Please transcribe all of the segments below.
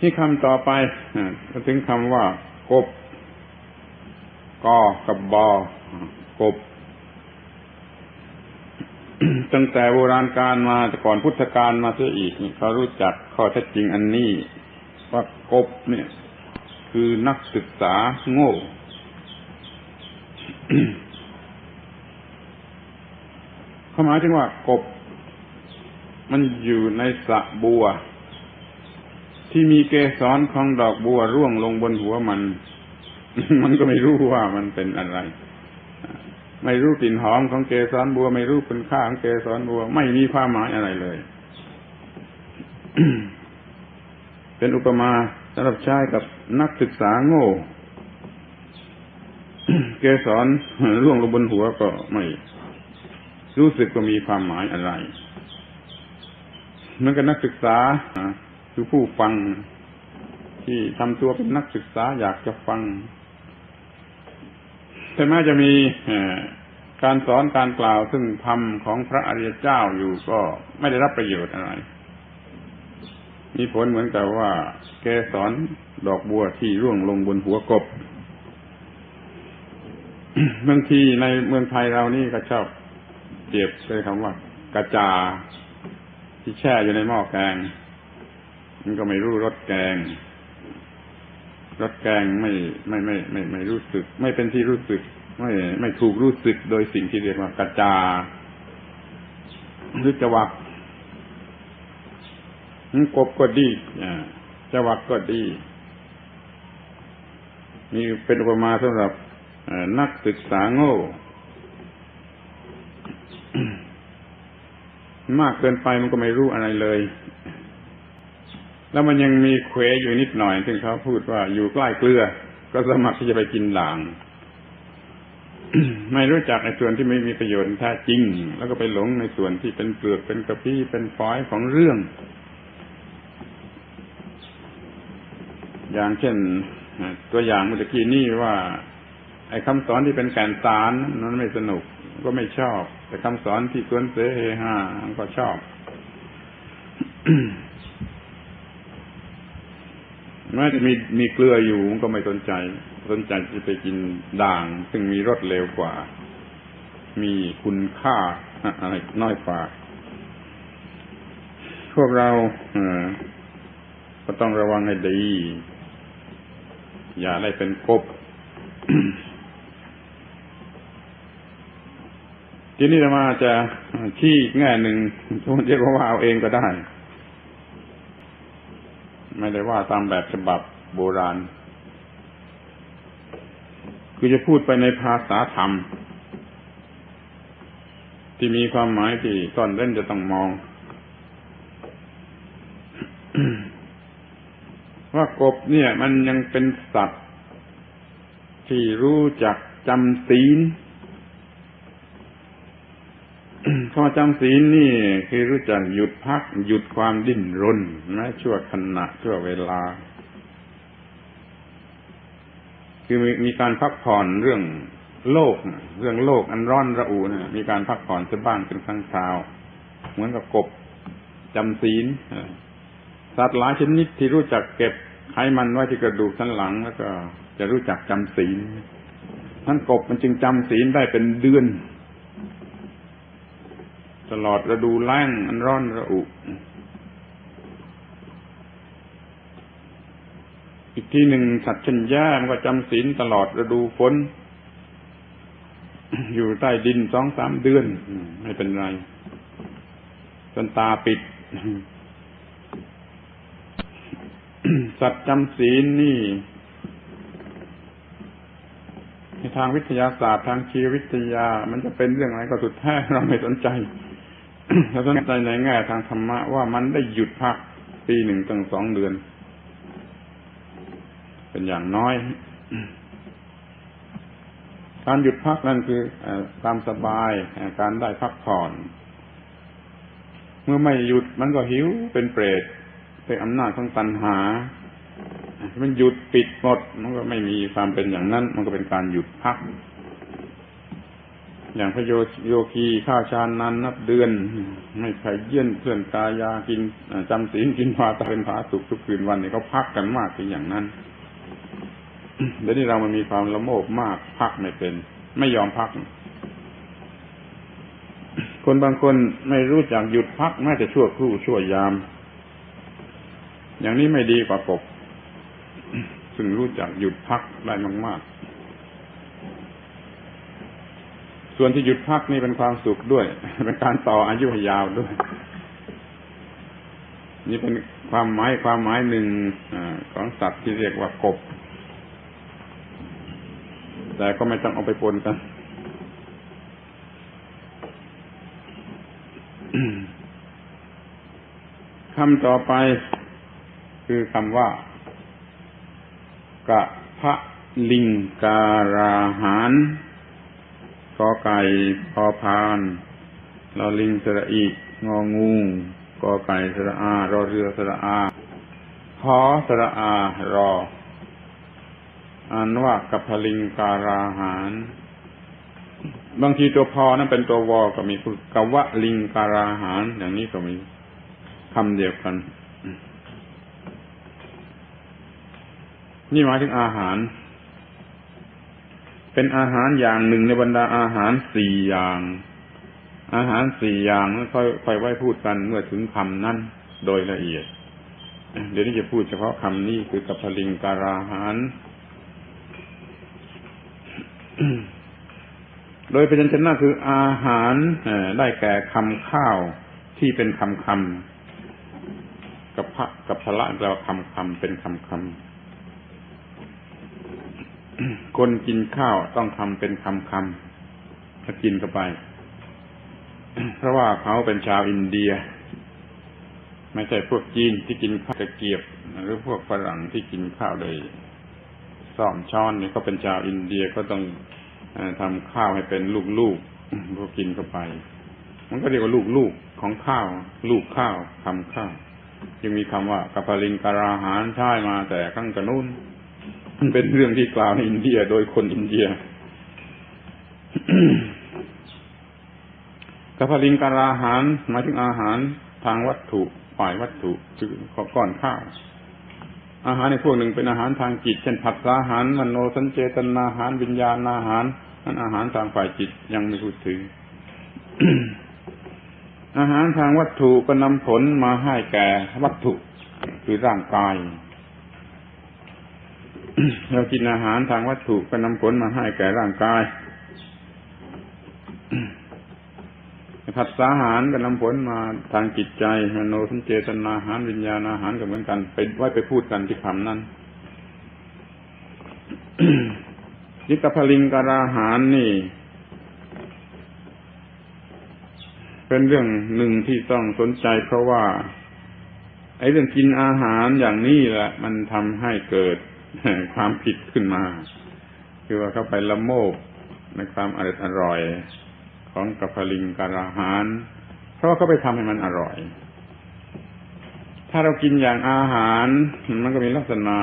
ที่คำต่อไปถึงคำว่ากบกอกับบอกบ ตั้งแต่โบราณการมาแต่ก่อนพุทธกาลมาเสียอีกเขารู้จักข้อเท็จจริงอันนี้ว่ากบเนี่ย คือนักศึกษาโง่เขาหมายถึงว่ากบ มันอยู่ในสระบัว ที่มีเกสรของดอกบัวร่วงลงบนหัวมัน มันก็ไม่รู้ว่ามันเป็นอะไร ไม่รู้กลิ่นหอมของเกสรบัว ไม่รู้คุณค่าของเกสรบัว ไม่มีความหมายอะไรเลย เป็นอุปมาสำหรับใช้กับนักศึกษาโง่ เกสรร่วงลงบนหัวก็ไม่รู้สึกว่ามีความหมายอะไรเหมือนกับนักศึกษา คือผู้ฟัง ที่ทำตัวเป็นนักศึกษาอยากจะฟัง แต่แม้จะมีการสอนการกล่าวซึ่งธรรมของพระอริยเจ้าอยู่ก็ไม่ได้รับประโยชน์อะไร มีผลเหมือนกับว่า แกสอนดอกบัวที่ร่วงลงบนหัวกบบางทีในเมืองไทยเรานี่ก็ชอบเจียบใช้คำว่ากระจาที่แช่อยู่ในหม้อแกง มันก็ไม่รู้รสแกงรสแกงไม่ไม่ไม่ไม่ไม่รู้สึก ไม่เป็นที่รู้สึก ไม่ไม่ถูกรู้สึกโดยสิ่งที่เรียกว่ากระจาหรือจวักกบก็ดีจวักก็ดีมีเป็นอุปมาสำหรับนักศึกษาโง่ มากเกินไปมันก็ไม่รู้อะไรเลย แล้วมันยังมีเควอยู่นิดหน่อยซึ่งเขาพูดว่าอยู่ใกล้เกลือ ก็สมัครที่จะไปกินด่าง ไม่รู้จักในส่วนที่ไม่มีประโยชน์แท้จริง แล้วก็ไปหลงในส่วนที่เป็นเปลือกเป็นกระพี้เป็นฟอยของเรื่อง อย่างเช่น ตัวอย่างเมื่อกี้นี่ว่า ไอ้คำสอนที่เป็นแก่นสารนั้นไม่สนุกก็ไม่ชอบ แต่คำสอนที่กวนเสเฮฮาก็ชอบ แม้จะมีมีเกลืออยู่มันก็ไม่สนใจ สนใจจะไปกินด่าง ซึ่งมีรสเร็วกว่า มีคุณค่าอะไรน้อยกว่าพวกเราเออก็ต้องระวังให้ดี อย่าได้เป็นกบทีนี้จะมาจะชี้แง่หนึ่งทุกเรียกว่าเอาเองก็ได้ ไม่ได้ว่าตามแบบฉบับโบราณ คือจะพูดไปในภาษาธรรม ที่มีความหมายที่ตอนเล่นจะต้องมอง ว่ากบเนี่ย มันยังเป็นสัตว์ ที่รู้จักจำศีลคำว่า จำศีลนี่คือรู้จักหยุดพัก หยุดความดิ้นรนแม้ชั่วขณะชั่วเวลา คือมีมีการพักผ่อนเรื่องโลก เรื่องโลกอันร้อนระอุนะมีการพักผ่อนจะบ้างเป็นครั้งคราว เหมือนกับกบจำศีลสัตว์หลายชนิดที่รู้จักเก็บไขมันไว้ที่กระดูกสันหลังแล้วก็จะรู้จักจำศีลนั้นกบมันจึงจำศีลได้เป็นเดือน ตลอดฤดูแล้งอันร้อนระอุ อีกที่หนึ่งสัตว์ชันย่ามก็จำศีลตลอดฤดูฝน อยู่ใต้ดินสองสามเดือน ไม่เป็นไรจนตาปิด สัตว์จำศีลนี่ในทางวิทยาศาสตร์ทางชีววิทยา มันจะเป็นเรื่องอะไรก็สุดแท้เราไม่สนใจ เราสนใจในแง่ทางธรรมะว่ามันได้หยุดพักปีหนึ่งตั้งสองเดือน เป็นอย่างน้อยการหยุดพักนั่นคือตามสบายการได้พักผ่อน เมื่อไม่หยุดมันก็หิวเป็นเปรตเป็นอำนาจของตัณหา มันหยุดปิดหมด มันก็ไม่มีความเป็นอย่างนั้น มันก็เป็นการหยุดพัก อย่างพระโยโยคีข้าวชานนันนับเดือน ไม่เคยเยื่นเพื่อนกายากินจำศีลกินวาตาเป็นผาสุกทุกคืนวันเนี่ยเขาพักกันมากเป็นอย่างนั้นเดี๋ยวนี้เรามันมีความละโมบมากพักไม่เป็น ไม่ยอมพัก คนบางคนไม่รู้จักหยุดพักแม้แต่ชั่วครู่ชั่วยาม อย่างนี้ไม่ดีกว่ากบซึ่งรู้จักหยุดพักได้มาก ๆ ส่วนที่หยุดพักนี่เป็นความสุขด้วย เป็นการต่ออายุยาวด้วย นี่เป็นความหมายความหมายหนึ่งอของสัตว์ที่เรียกว่ากบ แต่ก็ไม่ต้องเอาไปปนกันคำต่อไปคือคำว่ากะพะลิงการาหาร กอไก่พอพานลอลิงสระอีกงองูกอไก่สระอารอเรือสระอาพอสระอารออ่านว่ากับพลิงการาหารบางทีตัวพอนั้นเป็นตัววอก็มีกวะลิงการาหารอย่างนี้ก็มีคำเดียวกัน นี่หมายถึงอาหาร เป็นอาหารอย่างหนึ่งในบรรดาอาหารสี่อย่าง อาหารสี่อย่างค่อยค่อยไว้พูดกันเมื่อถึงคำนั้นโดยละเอียด เดี๋ยวนี้จะพูดเฉพาะคำนี้คือกัพลิงการาหาร โดยพยัญชนะคืออาหารได้แก่คำข้าวที่เป็นคำคำกับพระกับพละแปลว่าคำคำเป็นคำคำ คนกินข้าวต้องทำเป็นคำคำถ้ากินเข้าไป เพราะว่าเขาเป็นชาวอินเดีย ไม่ใช่พวกจีนที่กินข้าวตะเกียบ หรือพวกฝรั่งที่กินข้าวโดยซ่อมช้อนนี่ก็เป็นชาวอินเดียก็ต้องทำข้าวให้เป็นลูกๆพวกกินเข้าไป มันก็เรียกว่าลูกๆของข้าว ลูกข้าวทำข้าวยังมีคำว่ากัปลิงการาหารใช้มาแต่ขั้งกระนู้น เป็นเรื่องที่กล่าวในอินเดียโดยคนอินเดียกัปลิงการาหารหมายถึงอาหารทางวัตถุฝ่ายวัตถุคือขอก้อนข้าวอาหารในพวกหนึ่งเป็นอาหารทางจิต เช่นผัสสะอาหารมโนสัญเจตนาอาหารวิญญาณอาหารนั้นอาหารทางฝ่ายจิตยังไม่พูดถึง อาหารทางวัตถุก็นำผลมาให้แก่วัตถุ คือร่างกาย เรากินอาหารทางวัตถุก็นำผลมาให้แก่ร่างกายผัสสาหารก็นำผลมาทางจิตใจมโนสัญเจตนาอาหารวิญญาณอาหารก็เหมือนกัน ไปไว้ไปพูดกันที่คำนั้นยิกพลิงการาหารนี่ เป็นเรื่องหนึ่งที่ต้องสนใจเพราะว่า ไอ้เรื่องกินอาหารอย่างนี้แหละ มันทำให้เกิด ความผิดขึ้นมา คือว่าเข้าไปละโมบในความอร่อยอร่อยของกัพลิงการอาหาร เพราะว่าเขาไปทำให้มันอร่อย ถ้าเรากินอย่างอาหาร มันก็มีลักษณะ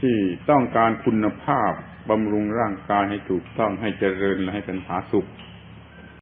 ที่ต้องการคุณภาพบำรุงร่างกายให้ถูกต้องให้เจริญและให้เป็นผาสุข